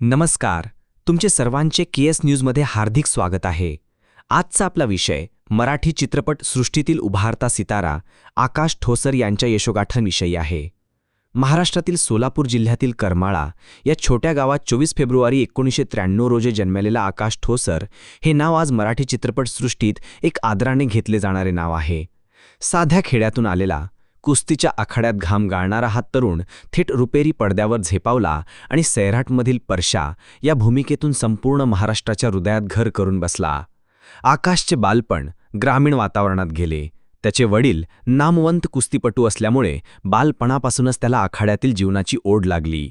नमस्कार. तुमचे सर्वांचे के एस न्यूजमध्ये हार्दिक स्वागत आहे. आजचा आपला विषय मराठी चित्रपट सृष्टीतील उभारता सितारा आकाश ठोसर यांच्या यशोगाठनविषयी आहे. महाराष्ट्रातील सोलापूर जिल्ह्यातील करमाळा या छोट्या गावात चोवीस फेब्रुवारी एकोणीसशे त्र्याण्णव रोजी जन्मलेला आकाश ठोसर हे नाव आज मराठी चित्रपटसृष्टीत एक आदराने घेतले जाणारे नाव आहे. साध्या खेड्यातून आलेला कुस्तीच्या आखाड्यात घाम गाळणारा हा तरुण थेट रुपेरी पडद्यावर झेपावला आणि सैराटमधील परशा या भूमिकेतून संपूर्ण महाराष्ट्राच्या हृदयात घर करून बसला. आकाशचे बालपण ग्रामीण वातावरणात गेले. त्याचे वडील नामवंत कुस्तीपटू असल्यामुळे बालपणापासूनच त्याला आखाड्यातील जीवनाची ओढ लागली.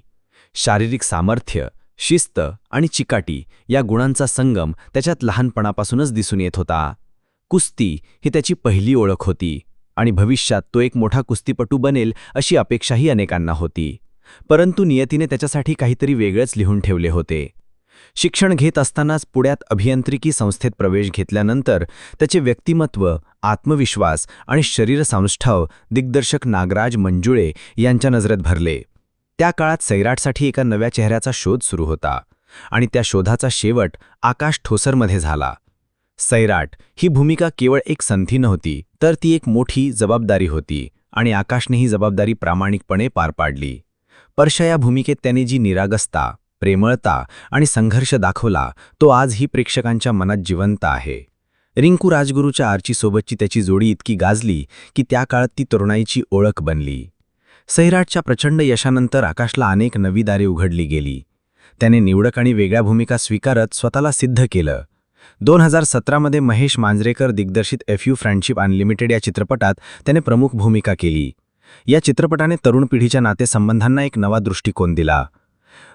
शारीरिक सामर्थ्य शिस्त आणि चिकाटी या गुणांचा संगम त्याच्यात लहानपणापासूनच दिसून येत होता. कुस्ती ही त्याची पहिली ओळख होती. आणि भविष्यात तो एक मोठा कुस्तीपटू बनेल अशी अपेक्षाही अनेकांना होती. परंतु नियतीने त्याच्यासाठी काहीतरी वेगळंच लिहून ठेवले होते. शिक्षण घेत असतानाच पुण्यात अभियांत्रिकी संस्थेत प्रवेश घेतल्यानंतर त्याचे व्यक्तिमत्व आत्मविश्वास आणि शरीरसंष्ठाव दिग्दर्शक नागराज मंजुळे यांच्या नजरेत भरले. त्या काळात सैराटसाठी एका नव्या चेहऱ्याचा शोध सुरू होता आणि त्या शोधाचा शेवट आकाश ठोसरमध्ये झाला. सैराट ही भूमिका केवळ एक संधी नव्हती तर ती एक मोठी जबाबदारी होती आणि आकाशने ही जबाबदारी प्रामाणिकपणे पार पाडली. परशा या भूमिकेत त्याने जी निरागसता प्रेमळता आणि संघर्ष दाखवला तो आजही प्रेक्षकांच्या मनात जिवंत आहे. रिंकू राजगुरूच्या आर्चीसोबतची त्याची जोडी इतकी गाजली की त्या काळात ती तरुणाईची ओळख बनली. सैराटच्या प्रचंड यशानंतर आकाशला अनेक नवी दारे उघडली गेली. त्याने निवडक आणि वेगळ्या भूमिका स्वीकारत स्वतःला सिद्ध केलं. दोन हजार सतरामध्ये महेश मांजरेकर दिग्दर्शित एफ यू फ्रेंडशिप अनलिमिटेड या चित्रपटात त्याने प्रमुख भूमिका केली. या चित्रपटाने तरुण पिढीच्या नातेसंबंधांना एक नवा दृष्टिकोन दिला.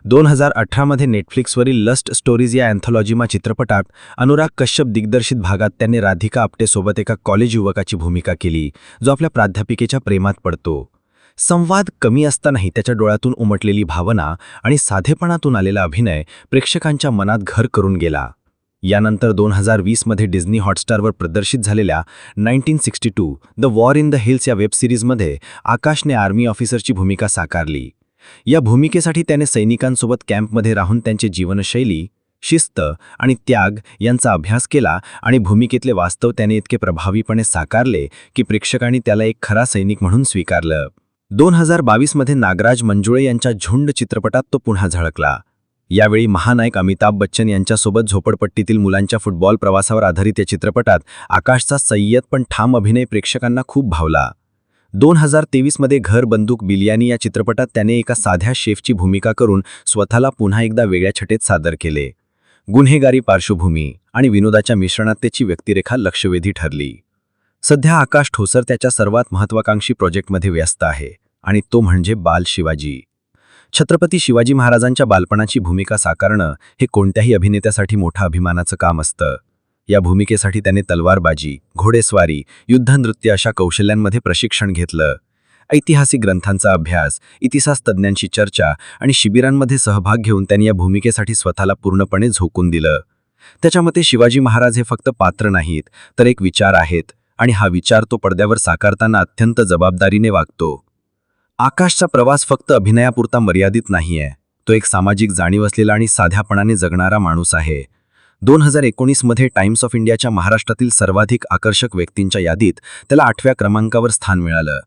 दोन हजार अठरामध्ये नेटफ्लिक्सवरील लस्ट स्टोरीज या अँथॉलॉजीमा चित्रपटात अनुराग कश्यप दिग्दर्शित भागात त्यांनी राधिका आपटेसोबत एका कॉलेज युवकाची भूमिका केली जो आपल्या प्राध्यापिकेच्या प्रेमात पडतो. संवाद कमी असतानाही त्याच्या डोळ्यातून उमटलेली भावना आणि साधेपणातून आलेला अभिनय प्रेक्षकांच्या मनात घर करून गेला. यानंतर दोन हजार वीसमध्ये डिझनी हॉटस्टारवर प्रदर्शित झालेल्या nineteen sixty two the war in the hills या वेबसिरीजमध्ये आकाशने आर्मी ऑफिसरची भूमिका साकारली. या भूमिकेसाठी त्याने सैनिकांसोबत कॅम्पमध्ये राहून त्यांची जीवनशैली शिस्त आणि त्याग यांचा अभ्यास केला आणि भूमिकेतले वास्तव त्याने इतके प्रभावीपणे साकारले की प्रेक्षकांनी त्याला एक खरा सैनिक म्हणून स्वीकारलं. दोन हजार बावीसमध्ये नागराज मंजुळे यांच्या झुंड चित्रपटात तो पुन्हा झळकला. यावेळी महानायक अमिताभ बच्चन यांच्यासोबत झोपडपट्टीतील मुलांच्या फुटबॉल प्रवासावर आधारित या चित्रपटात आकाशचा सय्यद पण ठाम अभिनय प्रेक्षकांना खूप भावला. दोन हजार तेवीसमध्ये घर बंदूक बिलियानी या चित्रपटात त्याने एका साध्या शेफची भूमिका करून स्वतःला पुन्हा एकदा वेगळ्या छटेत सादर केले. गुन्हेगारी पार्श्वभूमी आणि विनोदाच्या मिश्रणात त्याची व्यक्तिरेखा लक्षवेधी ठरली. सध्या आकाश ठोसर त्याच्या सर्वात महत्वाकांक्षी प्रोजेक्टमध्ये व्यस्त आहे आणि तो म्हणजे बाल शिवाजी. छत्रपती शिवाजी महाराजांच्या बालपणाची भूमिका साकारणं हे कोणत्याही अभिनेत्यासाठी मोठं अभिमानाचं काम असतं. या भूमिकेसाठी त्याने तलवारबाजी घोडेस्वारी युद्धनृत्य अशा कौशल्यांमध्ये प्रशिक्षण घेतलं. ऐतिहासिक ग्रंथांचा अभ्यास इतिहास तज्ज्ञांशी चर्चा आणि शिबिरांमध्ये सहभाग घेऊन त्यांनी या भूमिकेसाठी स्वतःला पूर्णपणे झोकून दिलं. त्याच्यामध्ये शिवाजी महाराज हे फक्त पात्र नाहीत तर एक विचार आहेत आणि हा विचार तो पडद्यावर साकारताना अत्यंत जबाबदारीने वागतो. आकाशचा प्रवास फक्त अभिनयापुरता मर्यादित नाहीये. तो एक सामाजिक जाणीव असलेला आणि साध्यापणाने जगणारा माणूस आहे. दोन हजार एकोणीसमध्ये टाइम्स ऑफ इंडियाच्या महाराष्ट्रातील सर्वाधिक आकर्षक व्यक्तींच्या यादीत त्याला आठव्या क्रमांकावर स्थान मिळालं.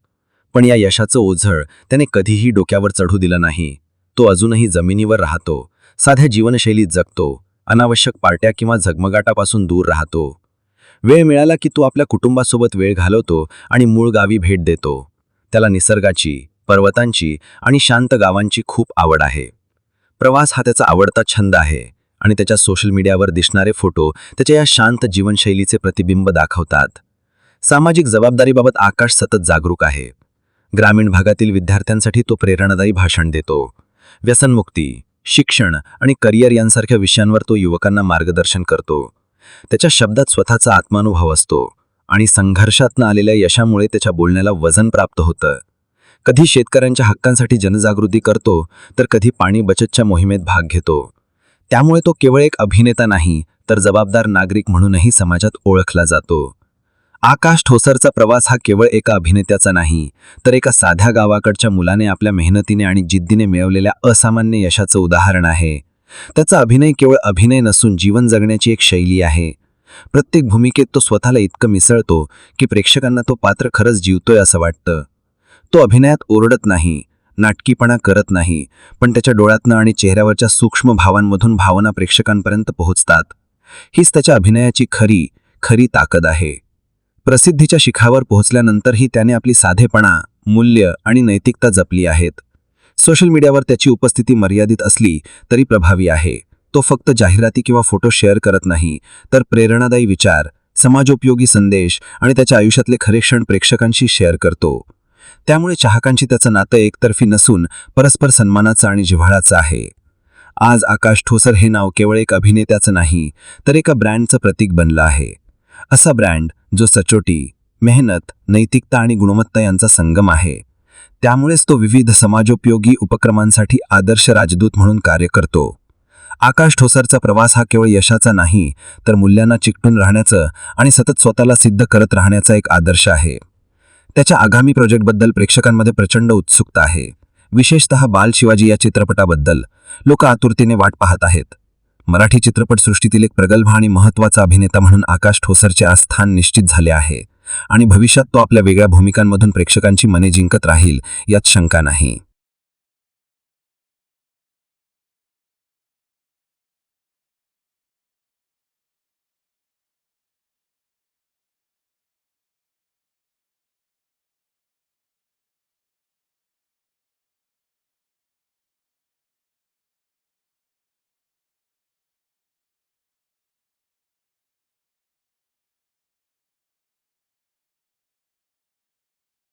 पण या यशाचं ओझळ त्याने कधीही डोक्यावर चढू दिलं नाही. तो अजूनही जमिनीवर राहतो साध्या जीवनशैलीत जगतो अनावश्यक पार्ट्या किंवा झगमगाटापासून दूर राहतो. वेळ मिळाला की तो आपल्या कुटुंबासोबत वेळ घालवतो आणि मूळ गावी भेट देतो. त्याला निसर्गाची पर्वतांची आणि शांत गावांची खूप आवड आहे. प्रवास हा त्याचा आवडता छंद आहे आणि त्याच्या सोशल मीडियावर दिसणारे फोटो त्याच्या या शांत जीवनशैलीचे प्रतिबिंब दाखवतात. सामाजिक जबाबदारीबाबत आकाश सतत जागरूक आहे. ग्रामीण भागातील विद्यार्थ्यांसाठी तो प्रेरणादायी भाषण देतो. व्यसनमुक्ती शिक्षण आणि करिअर यांसारख्या विषयांवर तो युवकांना मार्गदर्शन करतो. त्याच्या शब्दात स्वतःचा आत्मानुभव असतो आणि संघर्षातनं आलेल्या यशामुळे त्याच्या बोलण्याला वजन प्राप्त होतं. कधी शेतकऱ्यांच्या हक्कांसाठी जनजागृती करतो तर कधी पाणी बचतच्या मोहिमेत भाग घेतो. त्यामुळे तो केवळ एक अभिनेता नाही तर जबाबदार नागरिक म्हणूनही समाजात ओळखला जातो. आकाश ठोसरचा प्रवास हा केवळ एका अभिनेत्याचा नाही तर एका साध्या गावाकडच्या मुलाने आपल्या मेहनतीने आणि जिद्दीने मिळवलेल्या असामान्य यशाचं उदाहरण आहे. त्याचा अभिनय केवळ अभिनय नसून जीवन जगण्याची एक शैली आहे. प्रत्येक भूमिकेत तो स्वतःला इतकं मिसळतो की प्रेक्षकांना तो पात्र खरंच जीवतोय असं वाटतं. तो अभिनयात ओरडत नाही नाटकीपणा करत नाही पण त्याच्या डोळ्यातनं आणि चेहऱ्यावरच्या सूक्ष्म भावांमधून भावना प्रेक्षकांपर्यंत पोहोचतात. हीच त्याच्या अभिनयाची खरी खरी ताकद आहे. प्रसिद्धीच्या शिखावर पोहोचल्यानंतरही त्याने आपली साधेपणा मूल्य आणि नैतिकता जपली आहेत. सोशल मीडियावर त्याची उपस्थिती मर्यादित असली तरी प्रभावी आहे. तो फक्त जाहिराती किंवा फोटो शेअर करत नाही तर प्रेरणादायी विचार समाजोपयोगी संदेश आणि त्याच्या आयुष्यातले खरे क्षण प्रेक्षकांशी शेअर करतो. त्यामुळे चाहकांची त्याचं नातं एकतर्फी नसून परस्पर सन्मानाचं आणि जिव्हाळाचं आहे. आज आकाश ठोसर हे नाव केवळ एक अभिनेत्याचं नाही तर एका ब्रँडचं प्रतीक बनलं आहे. असा ब्रँड जो सचोटी मेहनत नैतिकता आणि गुणवत्ता यांचा संगम आहे. त्यामुळेच तो विविध समाजोपयोगी उपक्रमांसाठी आदर्श राजदूत म्हणून कार्य करतो. आकाश ठोसरचा प्रवास हा केवळ यशाचा नाही तर मूल्यांना चिकटून राहण्याचं आणि सतत स्वतःला सिद्ध करत राहण्याचा एक आदर्श आहे. त्याच्या आगामी प्रोजेक्टबद्दल प्रेक्षकांमध्ये प्रचंड उत्सुकता आहे. विशेषतः बाल शिवाजी या चित्रपटाबद्दल. लोक आतुरतेने वाट पाहत आहेत. मराठी चित्रपटसृष्टीतील एक प्रगल्भ आणि महत्त्वाचा अभिनेता म्हणून आकाश ठोसरचे आस्थान स्थान निश्चित झाले आहे. आणि भविष्यात तो आपल्या वेगळ्या भूमिकांमधून प्रेक्षकांची मने जिंकत राहील यात शंका नाही.